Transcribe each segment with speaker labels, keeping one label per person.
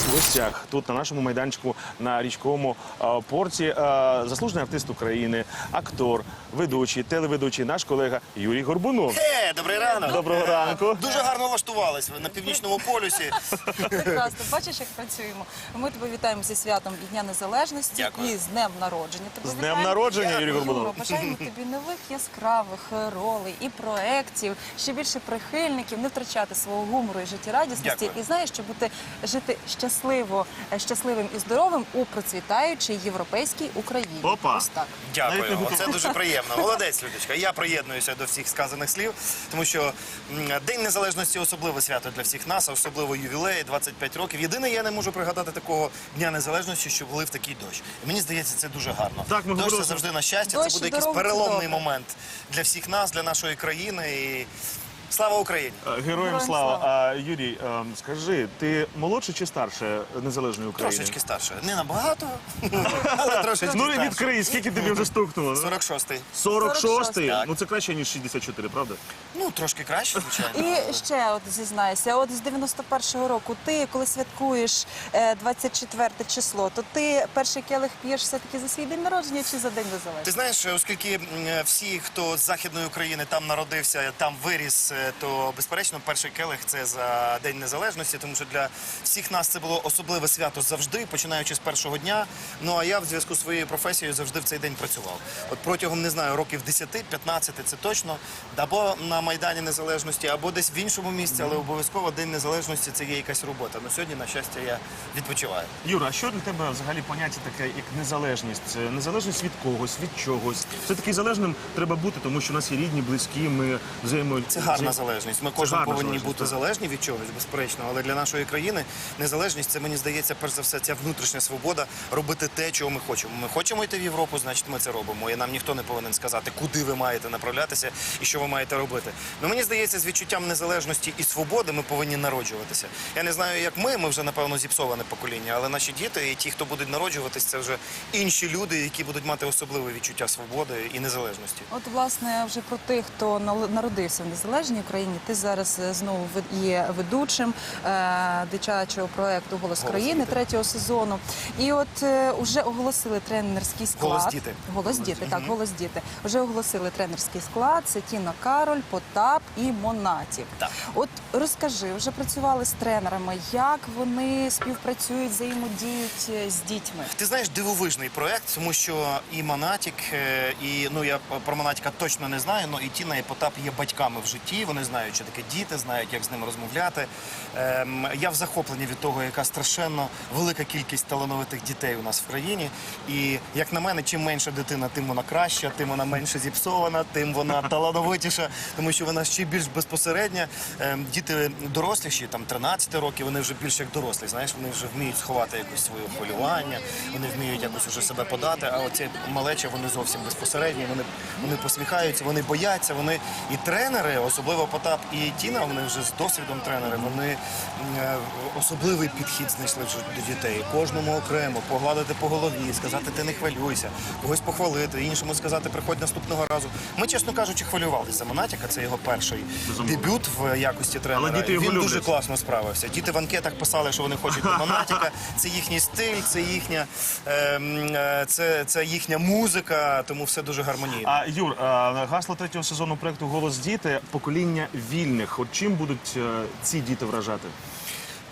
Speaker 1: нас в гостях тут на нашому майданчику на річковому е, порті е, заслужений артист України, актор, ведучий, телеведучий, наш колега Юрій Горбунов.
Speaker 2: Е, добрий ранок.
Speaker 1: Доброго ранку.
Speaker 2: Дуже гарно влаштувались ви на північному полюсі.
Speaker 3: Прекрасно. Бачиш, як працюємо. Ми тебе вітаємо зі святом і Дня Незалежності
Speaker 2: Дякую.
Speaker 3: і з днем народження. Тебе
Speaker 1: З днем народження, Юрій Горбунов.
Speaker 3: бажаємо тобі нових яскравих е, ролей і проєктів, ще більше прихильників, не втрачати свого гумору і життєрадісності. І знаєш, щоб бути жити щасливо, е, щасливим і здоровим у процвітаючій європейській Україні.
Speaker 1: Опа.
Speaker 3: Ось так.
Speaker 2: Дякую. Це дуже приємно. Молодець, Людочка. Я приєднуюся до всіх сказаних слів, тому що День Незалежності особливе свято для всіх нас, а особливо ювілей, 25 років. Єдине, я не можу пригадати такого Дня Незалежності, що були в такий дощ. І мені здається, це дуже гарно.
Speaker 1: Так, ми
Speaker 2: дощ це завжди на щастя,
Speaker 3: Дощ
Speaker 2: це буде якийсь переломний
Speaker 3: добре.
Speaker 2: момент для всіх нас, для нашої країни. І слава Україні!
Speaker 1: Е, Героям слава. А, Юрій, е, скажи, ти молодший чи старше незалежної України?
Speaker 2: Трошечки старше. Не набагато, але трошечки
Speaker 1: Ну і
Speaker 2: старше.
Speaker 1: відкрий, скільки тобі вже стукнуло?
Speaker 2: 46-й.
Speaker 1: 46-й?
Speaker 2: Так.
Speaker 1: Ну це краще, ніж 64, правда?
Speaker 2: Ну, трошки краще, звичайно.
Speaker 3: І ще от зізнайся, от з 91-го року ти, коли святкуєш е, 24 число, то ти перший келих п'єш все-таки за свій день народження чи за день
Speaker 2: Ти знаєш, оскільки м, всі, хто з західної України там народився, там виріс, е, то безперечно перший келих це за День Незалежності, тому що для всіх нас це було особливе свято завжди, починаючи з першого дня. Ну а я в зв'язку з своєю професією завжди в цей день працював. От протягом не знаю років 10-15 це точно, або на Майдані Незалежності, або десь в іншому місці, але обов'язково День Незалежності це є якась робота. Ну сьогодні, на щастя, я відпочиваю.
Speaker 1: Юра, а що для тебе взагалі поняття таке, як незалежність? Незалежність від когось, від чогось. Все-таки залежним треба бути, тому що у нас є рідні, близькі, ми взаємо...
Speaker 2: Це гарна залежність. Ми кожен
Speaker 1: гарна
Speaker 2: повинні бути
Speaker 1: так.
Speaker 2: залежні від чогось, безперечно. Але для нашої країни незалежність це мені здається, перш за все, ця внутрішня свобода робити те, чого ми хочемо. Ми хочемо йти в Європу, значить ми це робимо. І нам ніхто не повинен сказати, куди ви маєте направлятися і що ви маєте робити. Ну мені здається, з відчуттям незалежності і свободи ми повинні народжуватися. Я не знаю, як ми, ми вже напевно зіпсоване покоління, але наші діти і ті, хто будуть народжуватись, це вже інші люди, які будуть мати особливе відчуття свободи і незалежності.
Speaker 3: От, власне, вже про тих, хто народився в незалежній Україні, ти зараз е, знову є ведучим е, дитячого проекту Голос
Speaker 2: «Голос
Speaker 3: країни третього сезону. І от е, вже оголосили тренерський склад.
Speaker 2: «Голос діти».
Speaker 3: Голос діти, так, голос діти. Вже оголосили тренерський склад. Це Тіна Кароль, Потап і Монатік.
Speaker 2: Так.
Speaker 3: От розкажи, вже працювали з тренерами, як вони співпрацюють, взаємодіють е, з дітьми.
Speaker 2: Ти знаєш, дивовижний проект, тому що і Монатік, е, і ну я про Монатіка точно не знаю, але і Тіна, і Потап є батьками в житті. Вони знають, що таке діти, знають, як з ними розмовляти. Ем, Я в захопленні від того, яка страшенно велика кількість талановитих дітей у нас в країні. І як на мене, чим менша дитина, тим вона краща, тим вона менше зіпсована, тим вона талановитіша, тому що вона ще більш безпосередня. Ем, Діти доросліші, там 13 років, вони вже більш як дорослі. Знаєш, вони вже вміють сховати якось своє хвилювання, вони вміють якось уже себе подати. А оці малечі вони зовсім безпосередні. Вони вони посміхаються, вони бояться. Вони і тренери, особливо Потап і Тіна, вони вже з досвідом тренери. Вони е, особливий підхід знайшли до дітей. Кожному окремо погладити по голові, сказати ти не хвилюйся, когось похвалити, іншому сказати приходь наступного разу. Ми, чесно кажучи, хвилювалися за Монатіка. Це його перший
Speaker 1: Безумовно.
Speaker 2: дебют в якості тренера.
Speaker 1: Але діти його
Speaker 2: Він дуже класно справився. Діти в анкетах писали, що вони хочуть до Монатіка. Це їхній стиль, це їхня, ем, е, це, це їхня музика, тому все дуже гармонійно.
Speaker 1: А Юр, а, гасло третього сезону проекту Голос діти покоління вільних. От чим будуть е, ці діти вражати?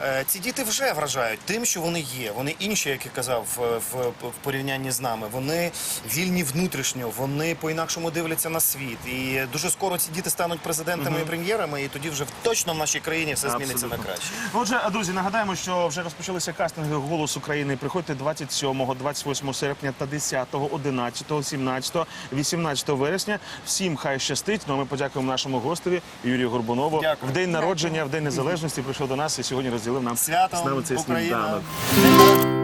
Speaker 2: Е, Ці діти вже вражають тим, що вони є. Вони інші, як я казав, в, в, порівнянні з нами. Вони вільні внутрішньо, вони по-інакшому дивляться на світ. І дуже скоро ці діти стануть президентами і прем'єрами, і тоді вже точно в нашій країні все зміниться на краще.
Speaker 1: Ну, Отже, друзі, нагадаємо, що вже розпочалися кастинги «Голос України». Приходьте 27, 28 серпня та 10, 11, 17, 18 вересня. Всім хай щастить. Ну а ми подякуємо нашому гостеві Юрію Горбунову.
Speaker 2: Дякую.
Speaker 1: В день народження, в день незалежності прийшов до нас і сьогодні розділив нам з
Speaker 2: Святом
Speaker 1: нами цей
Speaker 2: Україна!
Speaker 1: сніданок.